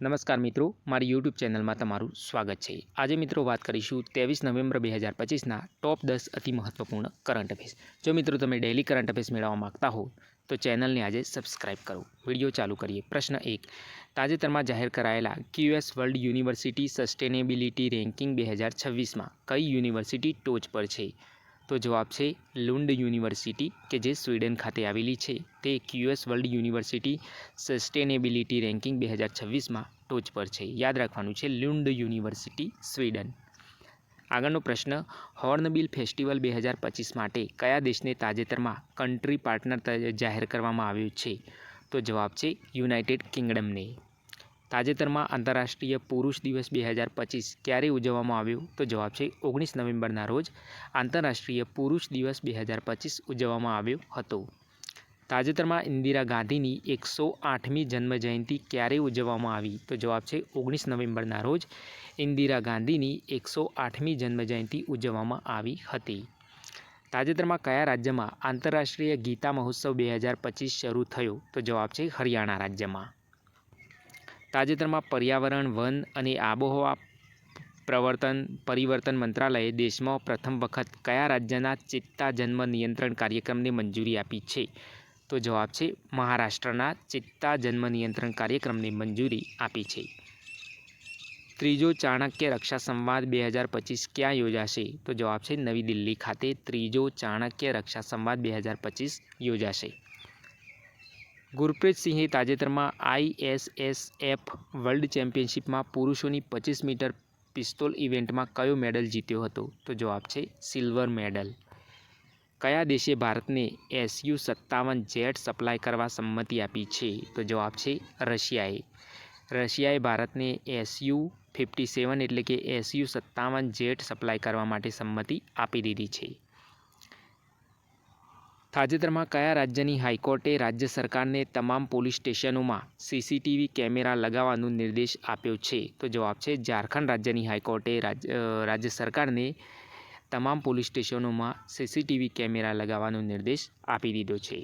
નમસ્કાર મિત્રો, મારી યુટ્યુબ ચેનલમાં તમારું સ્વાગત છે. આજે મિત્રો વાત કરીશું ત્રેવીસ નવેમ્બર બે હજાર પચીસના ટોપ દસ અતિ મહત્ત્વપૂર્ણ કરંટ અફેર્સ. જો મિત્રો તમે ડેલી કરંટ અફેર્સ મેળવવા માગતા હો, તો ચેનલને આજે સબસ્ક્રાઇબ કરો. વીડિયો ચાલુ કરીએ. પ્રશ્ન એક, તાજેતરમાં જાહેર કરાયેલા QS world university sustainability ranking બે હજાર છવ્વીસમાં કઈ યુનિવર્સિટી ટોચ પર છે? તો જવાબ છે લુંડ યુનિવર્સિટી, કે જે સ્વીડન ખાતે આવેલી છે. તે QS world university sustainability ranking બે હજાર છવ્વીસમાં ટોચ પર છે. યાદ રાખવાનું છે લુંડ યુનિવર્સિટી, સ્વીડન. આગળનો પ્રશ્ન, હોર્નબિલ ફેસ્ટિવલ બે હજાર પચીસ માટે કયા દેશને તાજેતરમાં કન્ટ્રી પાર્ટનર જાહેર કરવામાં આવ્યું છે? તો જવાબ છે યુનાઇટેડ કિંગડમને. તાજેતરમાં આંતરરાષ્ટ્રીય પુરુષ દિવસ બે હજાર પચીસ ક્યારે ઉજવવામાં આવ્યો? તો જવાબ છે, ઓગણીસ નવેમ્બરના રોજ આંતરરાષ્ટ્રીય પુરુષ દિવસ બે હજાર પચીસ ઉજવવામાં આવ્યો હતો. તાજેતરમાં ઇન્દિરા ગાંધીની એકસો આઠમી જન્મજયંતિ ક્યારે ઉજવવામાં આવી? તો જવાબ છે, ઓગણીસ નવેમ્બરના રોજ ઇન્દિરા ગાંધીની એકસો આઠમી જન્મજયંતિ ઉજવવામાં આવી હતી. તાજેતરમાં કયા રાજ્યમાં આંતરરાષ્ટ્રીય ગીતા મહોત્સવ બે હજાર પચીસ શરૂ થયો? તો જવાબ છે, હરિયાણા રાજ્યમાં. તાજેતરમાં પર્યાવરણ, વન અને આબોહવા પ્રવર્તન, પરિવર્તન મંત્રાલયે દેશમાં પ્રથમ વખત કયા રાજ્યના ચિત્તા જન્મ નિયંત્રણ કાર્યક્રમને મંજૂરી આપી છે? તો જવાબ છે, મહારાષ્ટ્રના ચિત્તા જન્મ નિયંત્રણ કાર્યક્રમને મંજૂરી આપી છે. ત્રીજો ચાણક્ય રક્ષા સંવાદ બે હજાર પચીસ ક્યાં યોજાશે? તો જવાબ છે, નવી દિલ્હી ખાતે ત્રીજો ચાણક્ય રક્ષા સંવાદ બે હજાર પચીસ યોજાશે. ગુરપ્રીત સિંહે તાજેતરમાં આઈએસએસએફ વર્લ્ડ ચેમ્પિયનશિપમાં પુરુષોની પચીસ મીટર પિસ્તોલ ઇવેન્ટમાં કયો મેડલ જીત્યો હતો? તો જવાબ છે સિલ્વર મેડલ. કયા દેશે ભારતને એસયુ સત્તાવન જેટ સપ્લાય કરવા સંમતિ આપી છે? તો જવાબ છે રશિયાએ. રશિયાએ ભારતને એસયુ ફિફ્ટી સેવન એટલે કે એસયુ સત્તાવન જેટ સપ્લાય કરવા માટે સંમતિ આપી દીધી છે. તાજેતરમાં કયા રાજ્યની હાઈકોર્ટે રાજ્ય સરકારને તમામ પોલીસ સ્ટેશનોમાં સીસીટીવી કેમેરા લગાવવાનો નિર્દેશ આપ્યો છે? તો જવાબ છે, ઝારખંડ રાજ્યની હાઈકોર્ટે રાજ્ય સરકારને તમામ પોલીસ સ્ટેશનોમાં સીસીટીવી કેમેરા લગાવવાનો નિર્દેશ આપી દીધો છે.